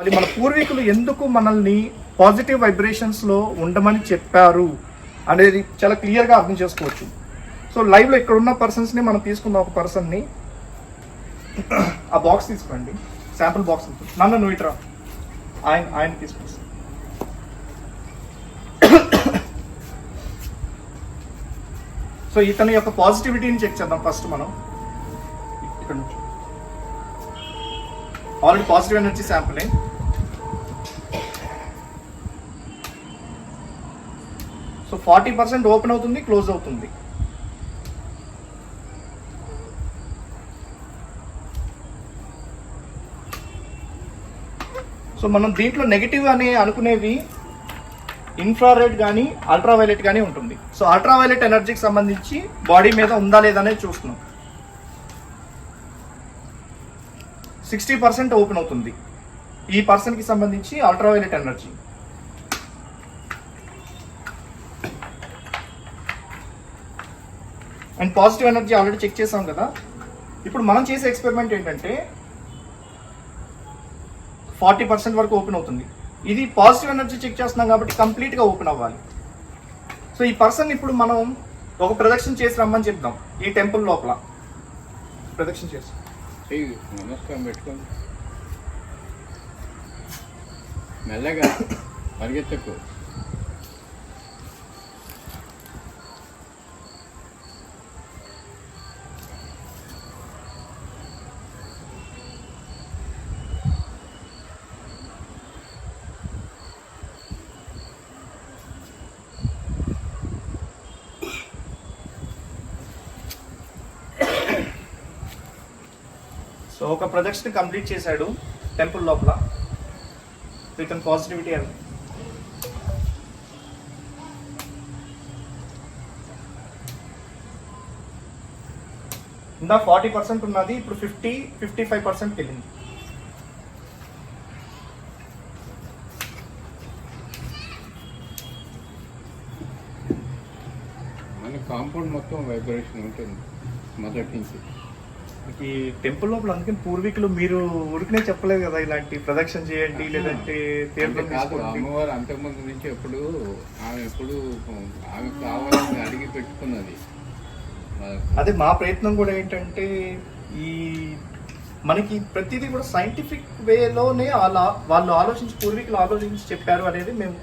మరి మన పూర్వీకులు ఎందుకు మనల్ని పాజిటివ్ వైబ్రేషన్స్లో ఉండమని చెప్పారు అనేది చాలా క్లియర్గా అర్థం చేసుకోవచ్చు. సో లైవ్లో ఇక్కడ ఉన్న పర్సన్స్ని మనం తీసుకున్న ఒక పర్సన్ని ఆ బాక్స్ తీసుకోండి. శాంపుల్ బాక్స్ నన్ను నువ్వు ఇట్రా ఆయన ఆయన తీసుకొస్తాను సో ఇతని యొక్క పాజిటివిటీని చెక్ చేద్దాం ఫస్ట్ మనం. ఇక్కడ నుంచి. Already positive energy sample so forty percent open అవుతుంది క్లోజ్ అవుతుంది. సో మనం దీంట్లో నెగిటివ్ అని అనుకునేవి ఇన్ఫ్రారెడ్ కానీ అల్ట్రావైలెట్ కానీ ఉంటుంది. సో అల్ట్రావైలెట్ ఎనర్జీకి సంబంధించి బాడీ మీద ఉందా లేదా అనేది చూస్తున్నాం. సిక్స్టీ పర్సెంట్ ఓపెన్ అవుతుంది. ఈ పర్సన్కి సంబంధించి ultraviolet energy. And positive energy already check చేసాం కదా. ఇప్పుడు మనం చేసే ఎక్స్పెరిమెంట్ ఏంటంటే ఫార్టీ పర్సెంట్ వరకు ఓపెన్ అవుతుంది. ఇది పాజిటివ్ ఎనర్జీ చెక్ చేస్తున్నాం కాబట్టి కంప్లీట్గా ఓపెన్ అవ్వాలి. సో ఈ పర్సన్ ఇప్పుడు మనం ఒక ప్రదక్షిణ చేసి రమ్మని చెప్దాం. ఈ టెంపుల్ లోపల. ప్రదక్షిణ చేసి. నమస్కారం పెట్టుకోండి. మెల్లగా పరిగెత్తకు. ఒక ప్రదక్షిణ కంప్లీట్ చేశాడు టెంపుల్ లోపల విత్ పాజిటివిటీ అని ఇందా ఫార్టీ పర్సెంట్ ఉన్నది ఇప్పుడు ఫిఫ్టీ ఫిఫ్టీ ఫైవ్ పర్సెంట్కి వెళ్ళింది. మన కాంపౌండ్ మొత్తం వైబ్రేషన్ ఉంటుంది మొదటి నుంచి ఈ టెంపుల్ లోపల అందుకని పూర్వీకులు మీరు ఊరికనే చెప్పలేదు కదా ఇలాంటి ప్రదక్షిణ చేయండి లేదంటే అంటే తీర్థం కాదు తీసుకోండి. అమ్మవారు అంతకుముందు నుంచి ఎప్పుడు ఆమె ఎప్పుడు ఆమె కావాలని అడిగి పెట్టుకున్నది. అదే మా ప్రయత్నం కూడా ఏంటంటే ఈ మనకి ప్రతిదీ కూడా సైంటిఫిక్ వేలోనే అలా వాళ్ళు ఆలోచించి పూర్వీకులు ఆలోచించి చెప్పారు అనేది మేము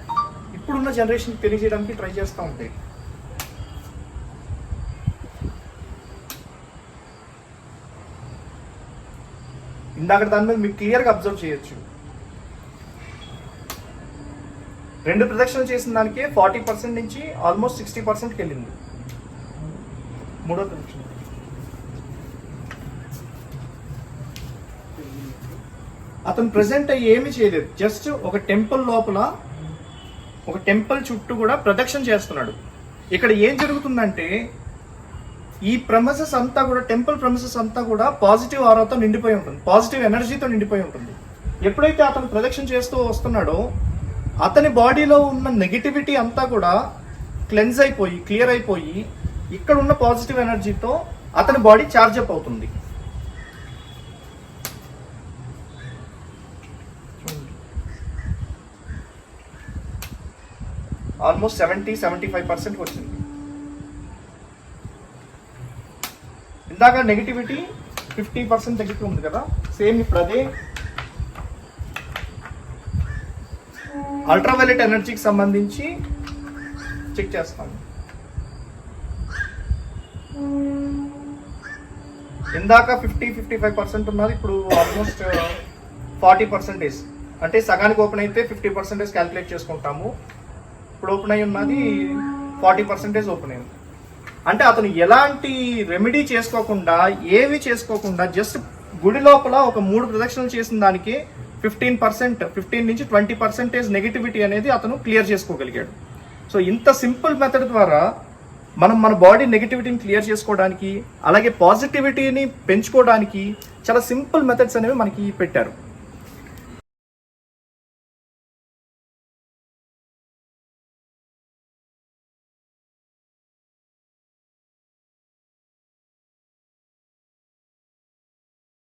ఇప్పుడున్న జనరేషన్ తెలియజేయడానికి ట్రై చేస్తూ ఉంటాయి. ఇందాక దాని మీద మీరు క్లియర్గా అబ్జర్వ్ చేయొచ్చు. రెండు ప్రదక్షిణలు చేసిన దానికే ఫార్టీ పర్సెంట్ నుంచి ఆల్మోస్ట్ సిక్స్టీ పర్సెంట్కి వెళ్ళింది. మూడో ప్రదక్షిణ. అతను ప్రెసెంట్ అయ్యి ఏమీ చేయలేదు. జస్ట్ ఒక టెంపుల్ లోపల ఒక టెంపుల్ చుట్టూ కూడా ప్రదక్షిణ చేస్తున్నాడు. ఇక్కడ ఏం జరుగుతుందంటే ఈ ప్రమసెస్ అంతా కూడా టెంపుల్ ప్రమసెస్ అంతా కూడా పాజిటివ్ ఆరాతో నిండిపోయి ఉంటుంది. పాజిటివ్ ఎనర్జీతో నిండిపోయి ఉంటుంది. ఎప్పుడైతే అతను ప్రదక్షిణ చేస్తూ వస్తున్నాడో అతని బాడీలో ఉన్న నెగిటివిటీ అంతా కూడా క్లెన్స్ అయిపోయి క్లియర్ అయిపోయి ఇక్కడ ఉన్న పాజిటివ్ ఎనర్జీతో అతని బాడీ ఛార్జ్ అప్ అవుతుంది. Almost seventy seventy five percent వచ్చింది. ఇందాక నెగిటివిటీ ఫిఫ్టీ పర్సెంట్ దగ్గరికి ఉంది కదా. సేమ్ ఇప్పుడు అదే. అల్ట్రావైలెట్ ఎనర్జీకి సంబంధించి చెక్ చేస్తాను ఇందాక ఫిఫ్టీ ఫిఫ్టీ ఫైవ్ పర్సెంట్ ఉన్నది ఇప్పుడు ఆల్మోస్ట్ ఫార్టీ పర్సెంటేజ్ అంటే సగానికి ఓపెన్ అయితే ఫిఫ్టీ పర్సెంటేజ్ క్యాల్కులేట్ చేసుకుంటాము. ఇప్పుడు ఓపెన్ అయి ఉన్నది ఫార్టీ పర్సెంటేజ్ ఓపెన్ అయింది. అంటే అతను ఎలాంటి రెమెడీ చేసుకోకుండా ఏవి చేసుకోకుండా జస్ట్ గుడి లోపల ఒక మూడు ప్రదక్షిణలు చేసిన దానికి ఫిఫ్టీన్ పర్సెంట్ ఫిఫ్టీన్ నుంచి ట్వంటీ పర్సెంటేజ్ నెగిటివిటీ అనేది అతను క్లియర్ చేసుకోగలిగాడు. సో ఇంత సింపుల్ మెథడ్ ద్వారా మనం మన బాడీ నెగిటివిటీని క్లియర్ చేసుకోవడానికి అలాగే పాజిటివిటీని పెంచుకోవడానికి చాలా సింపుల్ మెథడ్స్ అనేవి మనకి పెట్టారు.